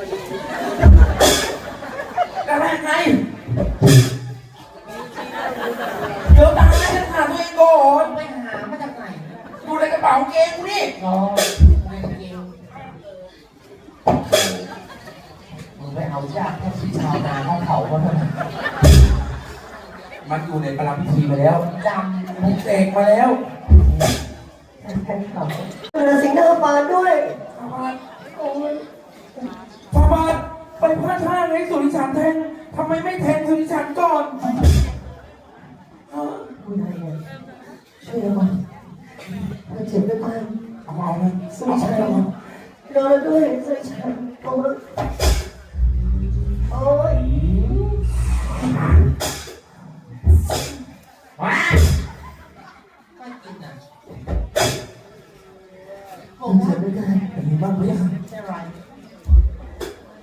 กระแทกไงเดี๋ยวตายฉันหาตัวเองก่อนไปหามาจากไหนอยู่ในกระเป๋าเกงกูนี่รอในเกมมึงไปเอายากแค่ที่ชาวนาเขาเผาเขาเถอะมันอยู่ในประลัมพิธีมาแล้วจมันเสกมาแล้วำแค่เขาเรือสิงห์นาปานด้วยฟ ให้สุริชันแทงทำไมไม่แทงสุริชันก่อนฮะผู้ใดเนี่ยช่วยเราก่อนเราเจ็บด้วยกันเอาเอาเลยสุริชัยรอเราด้วยสุริชัย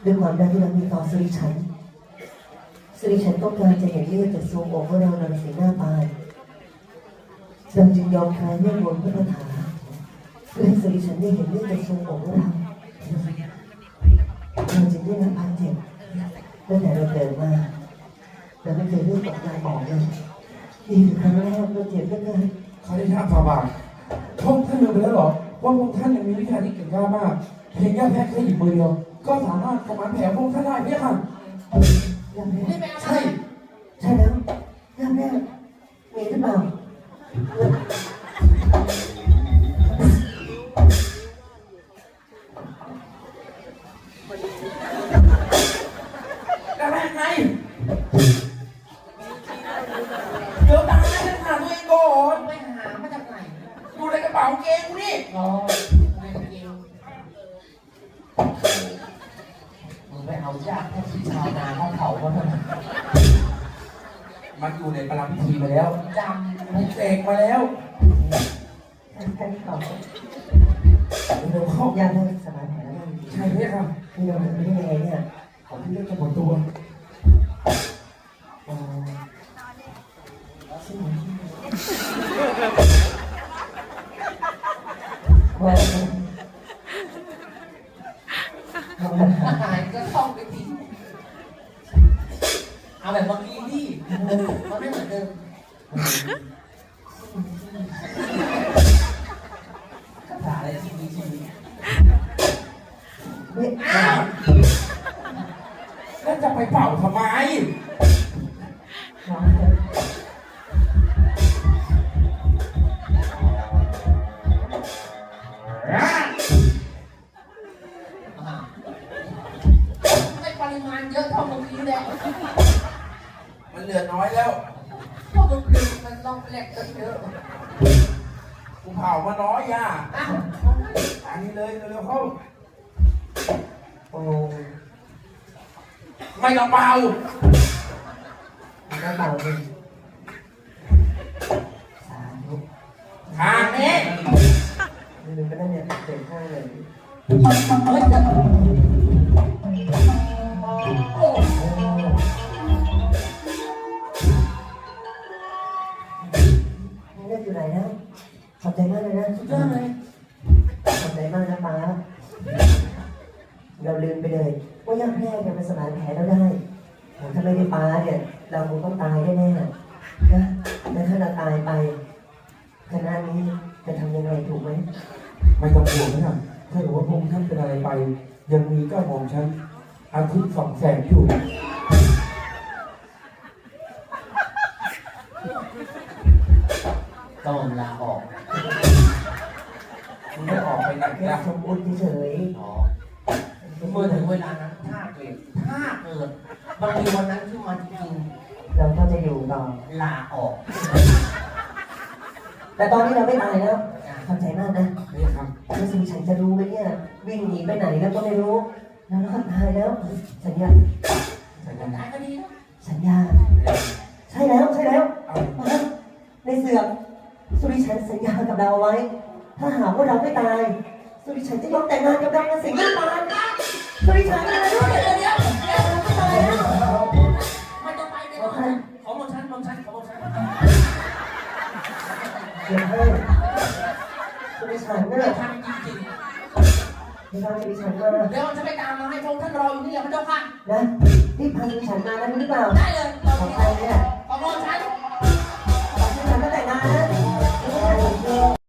ด้วยความรักที่เรามีต่อสุริชัยสุริชัยต้องการจะเห็นเลือดจากทรวงอกของเรานสีหน้าปานเราจึงยอมคลายเรื่องบนพระคาถาเพื่อให้สุริชัยได้เห็นเลือดจากทรวงอกของเราเราจึงได้รับบาดเจ็บตั้งแต่เราเกิดมาเราไม่เคยเลือดตกยางออกเลยนี่คือครั้งแรกเราเจ็บด้วยกันเขาได้ท่าฟาบาทพวกท่านลืมไปแล้วเหรอว่าพวกท่านยังมีวิชาที่เก่งกล้ามาก เพียงแค่แค่แค่หยิบมือเดียว ก็สามารถทำอันแผลพวกท่านได้พี่ค่ะยังไงนี่ไปเอาใช่ ใช่แล้วยังแม่มีหรือเปล่ากระแทกไงเดี๋ยวตายฉันหาตัวเองก่อนไปหามาจากไหนอยู่ในกระเป๋าเกงกูนี่รอในเกมมึงไปเอายากแค่ที่ชาวนาเขาเผาเขาเถอะมันอยู่ในประลัมพิธีมาแล้วจมันเสกมาแล้วแค่นี้ก่อนเดี๋ยวเข้ายังไม่สบายแผลแล้วใช่พี่ค่ะนี่เราเป็นได้ยังไงเนี่ยขอที่เลือกจะหมดตัวอ๋อชื่ มันไม่เหมือนเดิมคาถาอะไรที่มีชีวิตไม่อ้าวแล้วจะไปเป่าทำไม เหลือน้อยแล้วเพราะเมื่อกี้มันต้องแลกกันเยอะกูเผามาน้อยย่าอ้าวอันนี้เลยเร็วๆเข้าโอ้ไม่ต้องเป่าน้ำเปล่าเลยสาธุทางนี้นี่มันก็ได้เนี่ยเต็มข้างเลย เฮ้ย เราลืมไปเลย ว่าย่าแพรกเนี่ยมันสมานแผลเราได้โหถ้าไม่ได้ป้าเนี่ย เราคงต้องตายแน่ๆนะแล้วถ้าเราตายไปคณะนี้จะทำยังไงถูกไหมไม่ต้องห่วงนะถ้าเกิดว่าพงษ์ท่านเป็นอะไรไป ยังมีเก้าของฉันอาทิตย์สองแสงอยู่ต้องลาออกมึงไม่ออกไปไหนแค่นะ สมบูรณ์เฉยอ๋อ เมื่อถึงเวลานั้นถ้าเกิดถ้าเกิดบางทีวันนั้นที่มันจริงๆเราก็จะอยู่ต่อลาออกแต่ตอนนี้เราไม่ตายแล้วขอบใจมากนะนี่ครับแล้วสิฉันจะรู้ไหมเนี่ย วิ่งหนีไปไหนแล้วก็ไม่รู้ แล้วเราก็ตายแล้ว สัญญา สัญญาตายก็ดีนะสัญญา ใช่แล้วใช่แล้วเอามาในเสือกสุริชันสัญญากับเราเอาไว้ ถ้าหากว่าเราไม่ตาย สุริชันจะยอมแต่งงานกับเราในสิงห์ปาน สุริชันอะไรด้วยเดี๋ยวเดี๋ยวเดี๋ยวเราไม่ตายแล้วไม่ต้องไปเดี๋ยขอของของฉันของฉันของฉันเดี๋ยวให้สุริชันไม่เนี่ยทำจริงเดี๋ยวตามสุริชันมาเดี๋ยวจะไปตามมาให้พงท่านรออยู่นี่แหละพระเจ้าค่ะนะรีบพาสุริชันมาแล้หรือเปล่าได้เลยของใครเนี่ยขอพระองค์